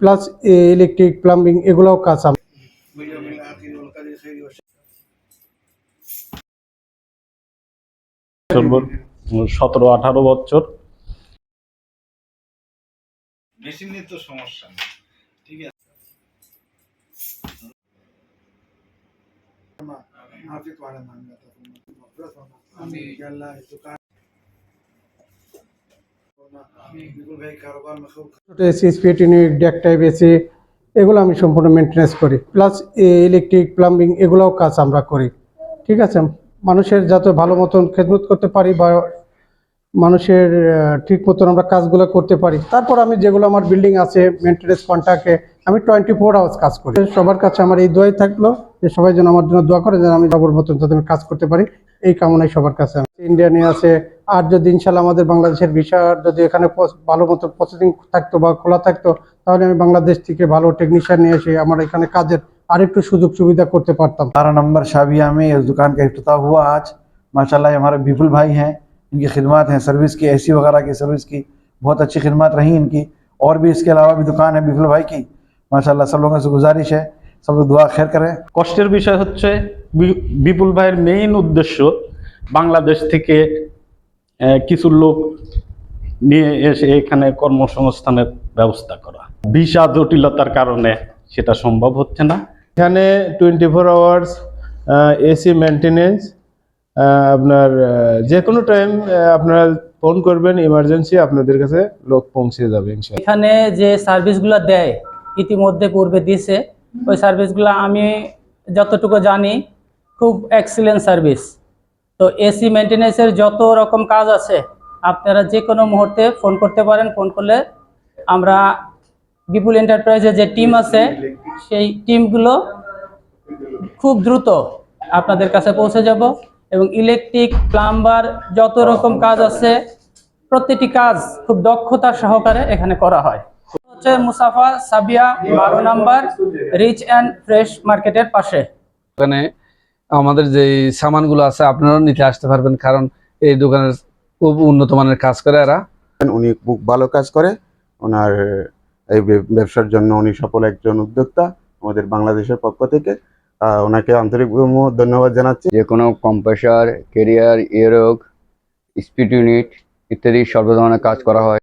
Plus electric plumbing এগুলোও কাজ আমি সতেরো আঠারো বছর। মেশিন তো সমস্যা ঠিক আছে। ছোটো এগুলো আমি সম্পূর্ণ মেনটেন্যান্স করি। প্লাস ইলেকট্রিক প্লাম্বিং এগুলোও কাজ আমরা করি। ঠিক আছে? মানুষের যাতে ভালো মতন খেদমত করতে পারি বা মানুষের ঠিক মতন আমরা কাজগুলো করতে পারি। তারপর আমি যেগুলো আমার বিল্ডিং আছে মেনটেন্যান্স কন্ট্রাক্টে আমি টোয়েন্টি ফোর আওয়ার্স কাজ করি। সবার কাছে আমার এই দোয়াই থাকল যে সবাই যেন আমার জন্য দোয়া করে, যেন আমি সবার মতন যাতে আমি কাজ করতে পারি। এই কামনাই সবার কাছে ইন্ডিয়ানে আছে আর যদি ইনশাল্লাহ আমাদের বাংলাদেশের ভিসা যদি এখানে পস- ভালো মতো প্রসেসিং থাকতো বা খোলা থাকতো তাহলে আমি বাংলাদেশ থেকে ভালো টেকনিশিয়ান নিয়ে এসে আমার এখানে কাজের আরেকটু সুযোগ সুবিধা করতে পারতাম बारह नंबर शाबिया में इस दुकान का अफ्ताह हुआ आज माशाल्लाह ये हमारे विपुल भाई हैं इनकी खिदमत हैं सर्विस की एसी वगैरह की सर्विस की बहुत अच्छी खिदमत रही इनकी और भी इसके अलावा भी दुकान है विपुल भाई की माशाल्लाह सब लोगों से गुजारिश है सब लोग दुआ खैर करें কষ্টের বিষয় হচ্ছে বি- বিপুল ভাইয়ের মেইন উদ্দেশ্য বাংলাদেশ থেকে আহ, কিছু লোক নিয়ে এসে এখানে কর্মসংস্থানের ব্যবস্থা করা। ভিসা জটিলতার কারণে সেটা সম্ভব হচ্ছে না। এখানে twenty four hours AC maintenance আপনার যে কোনো টাইম আপনারা ফোন করবেন ইমার্জেন্সি আপনাদের কাছে লোক পৌঁছে যাবে এখানে যে সার্ভিসগুলো দেয় ইতিমধ্যে পূর্বে দিছে ওই সার্ভিসগুলো আমি যতটুকু জানি খুব এক্সিলেন্ট সার্ভিস তো এসি মেনটেন্যান্সের যত রকম কাজ আছে, আপনারা যে কোনো মুহূর্তে ফোন করতে পারেন। ফোন করলে আমরা বিপুল এন্টারপ্রাইজের যে টিম আছে, সেই টিমগুলো খুব দ্রুত আপনাদের কাছে পৌঁছে যাব এবং ইলেকট্রিক প্লাম্বার যত রকম কাজ আছে, প্রত্যেকটি কাজ খুব দক্ষতা সহকারে এখানে করা হয়। হচ্ছে মুসাফা সাবিয়া, বারো নাম্বার রিচ অ্যান্ড ফ্রেশ মার্কেটের পাশে। দোকানে আমাদের যে সামানগুলো আছে আপনারাও নিতে আসতে পারবেন কারণ এই দোকানের খুব উন্নত মানের কাজ করে এরা। উনি খুব ভালো কাজ করে। ওনার এই ব্যবসার জন্য উনি সফল একজন উদ্যোক্তা আমাদের বাংলাদেশের পক্ষ থেকে। ওনাকে আন্তরিক ধন্যবাদ জানাচ্ছি। যে কোনো কম্প্রেসার কেরিয়ার এরোগ স্পিড ইউনিট ইত্যাদি সর্ব ধরনের কাজ করা হয়।